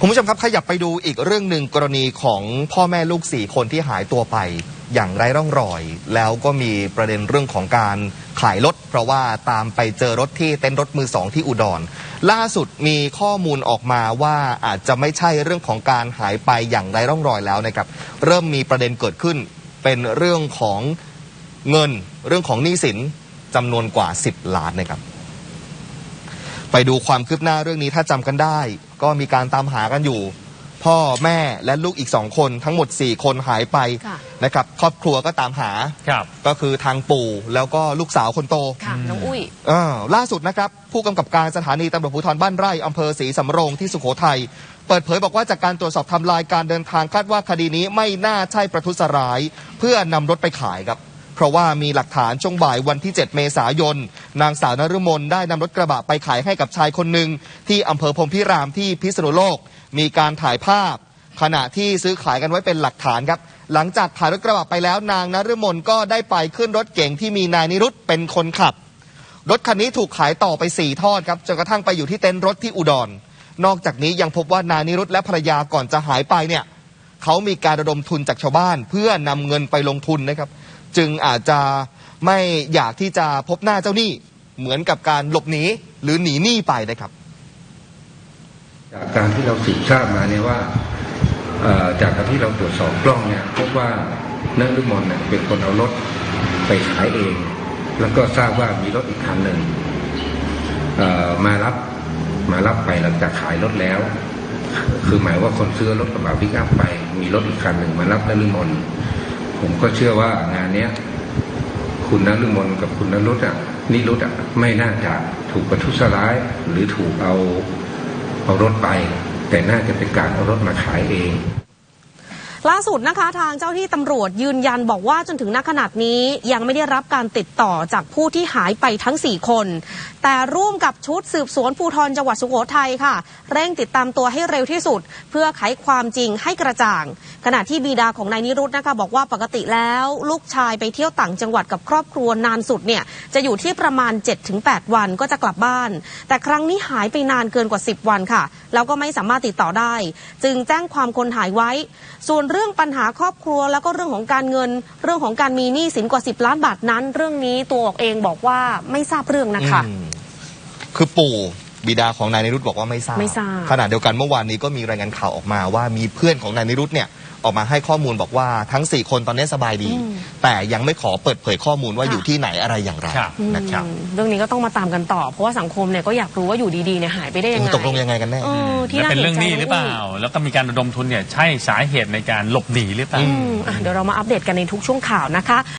คุณผู้ชมครับขยับไปดูอีกเรื่องหนึ่งกรณีของพ่อแม่ลูกสี่คนที่หายตัวไปอย่างไร้ร่องรอย แล้วก็มีประเด็นเรื่องของการขายรถ เพราะว่าตามไปเจอรถที่เต็นท์รถมือสองที่อุดร ล่าสุดมีข้อมูลออกมาว่าอาจจะไม่ใช่เรื่องของการหายไปอย่างไร้ร่องรอยแล้วนะครับ เริ่มมีประเด็นเกิดขึ้น เป็นเรื่องของเงิน เรื่องของหนี้สินจำนวนกว่า 10 ล้านนะครับไปดูความคืบหน้าเรื่องนี้ถ้าจำกันได้ ก็มีการตามหากันอยู่ พ่อแม่และลูกอีกสองคนทั้งหมด 4 คนหายไปค่ะนะครับ ครอบครัวก็ตามหา ครับ ก็คือทางปู่แล้วก็ลูกสาวคนโต ค่ะน้องอุ้ยอ่าล่าสุดนะครับ ผู้กำกับการสถานีตำรวจภูธรบ้านไร่อำเภอศรีสำโรงที่สุโขทัยเปิดเผยบอกว่าจากการตรวจสอบไทำลายการเดินทางคาดว่าคดีนี้ไม่น่าใช่ประทุษร้าย เพื่อนำรถไปขายครับ เพราะว่ามีหลักฐานช่วงบ่ายวันที่ 7 เมษายน นางสาวนฤมลได้นำรถกระบะไปขายให้กับชายคนหนึ่งที่อำเภอพรมพิรามที่พิษณุโลก มีการถ่ายภาพ ขณะที่ซื้อขายกันไว้เป็นหลักฐานครับ หลังจากขายรถกระบะไปแล้ว นางนฤมลก็ได้ไปขึ้นรถเก๋งที่มีนายนิรุตเป็นคนขับ รถคันนี้ถูกขายต่อไป 4 ทอดครับจนกระทั่งไปอยู่ที่เต็นท์รถที่อุดร นอกจากนี้ยังพบว่านายนิรุตและภรรยาก่อนจะหายไปเนี่ยเขามีการระดมทุนจากชาวบ้านเพื่อนำเงินไปลงทุนนะครับ จึงอาจจะไม่อยากที่จะพบหน้าเจ้าหนี้เหมือนกับการหลบหนีหรือหนีหนี้ไปนะครับ จากการที่เราสืบทราบมาเนี่ยว่าจากการที่เราตรวจสอบกล้องเนี่ยพบว่าเนิร์ดมนเนี่ยเป็นคนเอารถไปขายเอง แล้วก็ทราบว่ามีรถอีกคันหนึ่งมารับมารับไปหลังจากขายรถแล้ว คือหมายว่าคนซื้อรถกระบะพิกอัพไป มีรถอีกคันหนึ่งมารับนฤมล ผมก็เชื่อว่างานเนี้ยคุณนฤมลกับคุณนรุตอะนิรุตอะไม่น่าจะถูกประทุษร้าย หรือถูกเอาเอารถไป แต่น่าจะเป็นการเอารถมาขายเอง ล่าสุดนะคะทางเจ้าที่ตำรวจยืนยันบอกว่าจนถึงณขนาดนี้ยังไม่ได้รับการติดต่อจากผู้ที่หายไปทั้ง 4 คน แต่ร่วมกับชุดสืบสวนภูธรจังหวัดสุโขทัยค่ะ เร่งติดตามตัวให้เร็วที่สุด เพื่อไขความจริงให้กระจ่าง ขณะที่บิดาของนายนิรุตนะคะบอกว่าปกติแล้ว ลูกชายไปเที่ยวต่างจังหวัดกับครอบครัวนานสุดเนี่ยจะอยู่ที่ประมาณ 7-8 วันก็จะกลับบ้าน แต่ครั้งนี้หายไปนานเกินกว่า 10 วันค่ะ แล้วก็ไม่สามารถติดต่อได้ จึงแจ้งความคนหายไว้ส่วนรื่องปัญหาครอบครัวแล้วก็เรื่องของการเงิน เรื่องของการมีหนี้สินกว่า 10 ล้านบาทนั้น เรื่องนี้ตัวออกเองบอกว่าไม่ทราบเรื่องนะคะ อืมคือปู่บิดาของนายนิรุตบอกว่าไม่ทราบไม่ทราบ ขณะเดียวกันเมื่อวานนี้ก็มีรายงานข่าวออกมาว่ามีเพื่อนของนายนิรุตเนี่ย ออกมาให้ข้อมูลบอกว่าทั้ง 4 คนตอนนี้สบายดี แต่ยังไม่ขอเปิดเผยข้อมูลว่าอยู่ที่ไหนอะไรอย่างไรครับ นะครับอืมเรื่องนี้ก็ต้องมาตามกันต่อ เพราะว่าสังคมเนี่ยก็อยากรู้ว่าอยู่ดีๆเนี่ยหายไปได้ยังไงตกลงยังไงกันแน่เออที่แล้วน่าเป็นเห็เรื่องนใจหนี้หรือเปล่าน้งยแล้วก็มีการระดมทุนเนี่ยใช่สาเหตุในการหลบหนีหรือเปล่า อืมอะเดี๋ยวเรามาอัปเดตกันในทุกช่วงข่าวนะคะ